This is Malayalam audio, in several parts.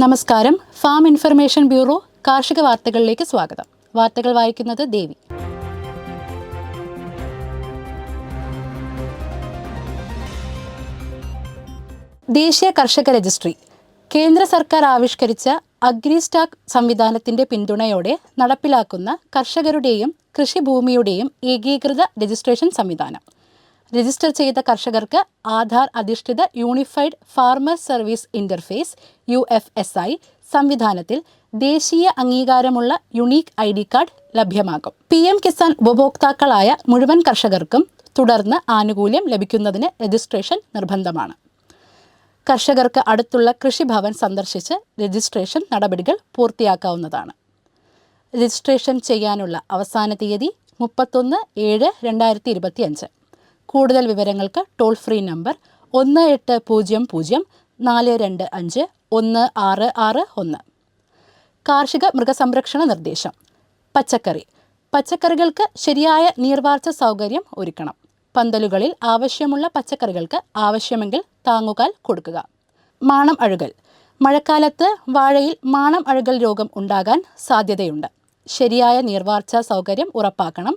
നമസ്കാരം. ഫാം ഇൻഫർമേഷൻ ബ്യൂറോ കാർഷിക വാർത്തകളിലേക്ക് സ്വാഗതം. വാർത്തകൾ വായിക്കുന്നത് ദേവി. ദേശീയ കർഷക രജിസ്ട്രി. കേന്ദ്ര സർക്കാർ ആവിഷ്കരിച്ച അഗ്രിസ്റ്റാക്ക് സംവിധാനത്തിന്റെ പിന്തുണയോടെ നടപ്പിലാക്കുന്ന കർഷകരുടെയും കൃഷിഭൂമിയുടെയും ഏകീകൃത രജിസ്ട്രേഷൻ സംവിധാനം. രജിസ്റ്റർ ചെയ്ത കർഷകർക്ക് ആധാർ അധിഷ്ഠിത unified farmer service interface U F S I സംവിധാനത്തിൽ ദേശീയ അംഗീകാരമുള്ള യുണീക്ക് ഐ ഡി കാർഡ് ലഭ്യമാകും. പി എം കിസാൻ ഉപഭോക്താക്കളായ മുഴുവൻ കർഷകർക്കും തുടർന്ന് ആനുകൂല്യം ലഭിക്കുന്നതിന് രജിസ്ട്രേഷൻ നിർബന്ധമാണ്. കർഷകർക്ക് അടുത്തുള്ള കൃഷിഭവൻ സന്ദർശിച്ച് രജിസ്ട്രേഷൻ നടപടികൾ പൂർത്തിയാക്കാവുന്നതാണ്. രജിസ്ട്രേഷൻ ചെയ്യാനുള്ള അവസാന തീയതി മുപ്പത്തൊന്ന് ഏഴ് രണ്ടായിരത്തി ഇരുപത്തി അഞ്ച് കൂടുതൽ വിവരങ്ങൾക്ക് ടോൾ ഫ്രീ നമ്പർ ഒന്ന് എട്ട് പൂജ്യം പൂജ്യം നാല് രണ്ട് അഞ്ച് ഒന്ന് ആറ് ആറ് ഒന്ന്. കാർഷിക മൃഗസംരക്ഷണ നിർദ്ദേശം. പച്ചക്കറി. പച്ചക്കറികൾക്ക് ശരിയായ നീർവാർച്ച സൗകര്യം ഒരുക്കണം. പന്തലുകളിൽ ആവശ്യമുള്ള പച്ചക്കറികൾക്ക് ആവശ്യമെങ്കിൽ താങ്ങുകാൽ കൊടുക്കുക. മാണം അഴുകൽ. മഴക്കാലത്ത് വാഴയിൽ മാണം അഴുകൽ രോഗം ഉണ്ടാകാൻ സാധ്യതയുണ്ട്. ശരിയായ നീർവാർച്ച സൗകര്യം ഉറപ്പാക്കണം.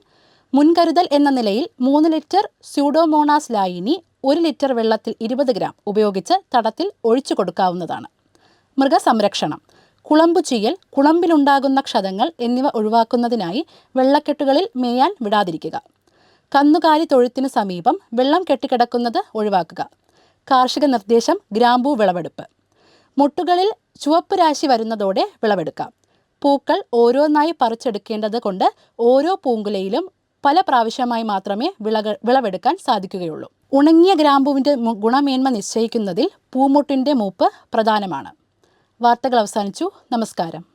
മുൻകരുതൽ എന്ന നിലയിൽ മൂന്ന് ലിറ്റർ സ്യൂഡോമോണാസ് ലായിനി ഒരു ലിറ്റർ വെള്ളത്തിൽ ഇരുപത് ഗ്രാം ഉപയോഗിച്ച് തടത്തിൽ ഒഴിച്ചു കൊടുക്കാവുന്നതാണ്. മൃഗസംരക്ഷണം കുളമ്പു ചീയൽ കുളമ്പിലുണ്ടാകുന്ന ക്ഷതങ്ങൾ എന്നിവ ഒഴിവാക്കുന്നതിനായി വെള്ളക്കെട്ടുകളിൽ മേയാൻ വിടാതിരിക്കുക. കന്നുകാലി തൊഴുത്തിന് സമീപം വെള്ളം കെട്ടിക്കിടക്കുന്നത് ഒഴിവാക്കുക. കാർഷിക നിർദ്ദേശം ഗ്രാമ്പൂ വിളവെടുപ്പ്. മുട്ടുകളിൽ ചുവപ്പ് രാശി വരുന്നതോടെ വിളവെടുക്കാം. പൂക്കൾ ഓരോന്നായി പറിച്ചെടുക്കേണ്ടത് കൊണ്ട് ഓരോ പൂങ്കുലയിലും പല പ്രാവശ്യമായി മാത്രമേ വിളകൾ വിളവെടുക്കാൻ സാധിക്കുകയുള്ളൂ. ഉണങ്ങിയ ഗ്രാമ്പുവിന്റെ ഗുണമേന്മ നിശ്ചയിക്കുന്നതിൽ പൂമുട്ടിന്റെ മൂപ്പ് പ്രധാനമാണ്. വാർത്തകൾ അവസാനിച്ചു. നമസ്കാരം.